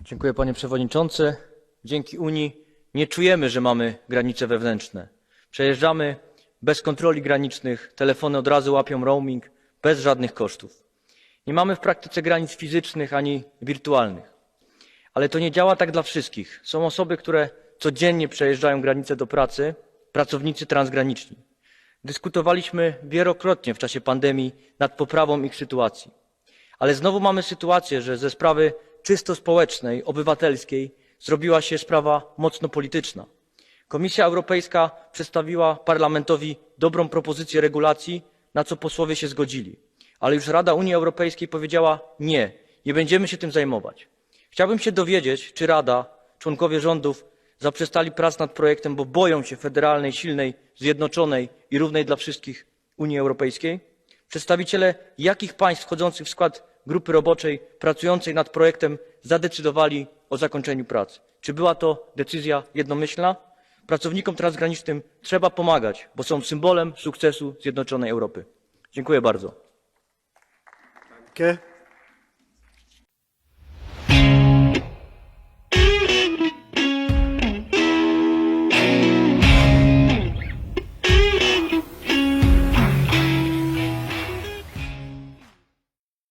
Dziękuję panie przewodniczący. Dzięki Unii nie czujemy, że mamy granice wewnętrzne. Przejeżdżamy bez kontroli granicznych, telefony od razu łapią roaming, bez żadnych kosztów. Nie mamy w praktyce granic fizycznych ani wirtualnych. Ale to nie działa tak dla wszystkich. Są osoby, które codziennie przejeżdżają granice do pracy, pracownicy transgraniczni. Dyskutowaliśmy wielokrotnie w czasie pandemii nad poprawą ich sytuacji. Ale znowu mamy sytuację, że ze sprawy czysto społecznej, obywatelskiej zrobiła się sprawa mocno polityczna. Komisja Europejska przedstawiła Parlamentowi dobrą propozycję regulacji, na co posłowie się zgodzili. Ale już Rada Unii Europejskiej powiedziała nie, nie będziemy się tym zajmować. Chciałbym się dowiedzieć, czy Rada, członkowie rządów zaprzestali prac nad projektem, bo boją się federalnej, silnej, zjednoczonej i równej dla wszystkich Unii Europejskiej? Przedstawiciele jakich państw wchodzących w skład grupy roboczej pracującej nad projektem zadecydowali o zakończeniu prac? Czy była to decyzja jednomyślna? Pracownikom transgranicznym trzeba pomagać, bo są symbolem sukcesu zjednoczonej Europy. Dziękuję bardzo.